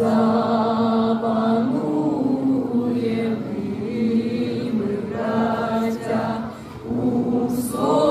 запанує ми, братя, у сон.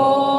Oh.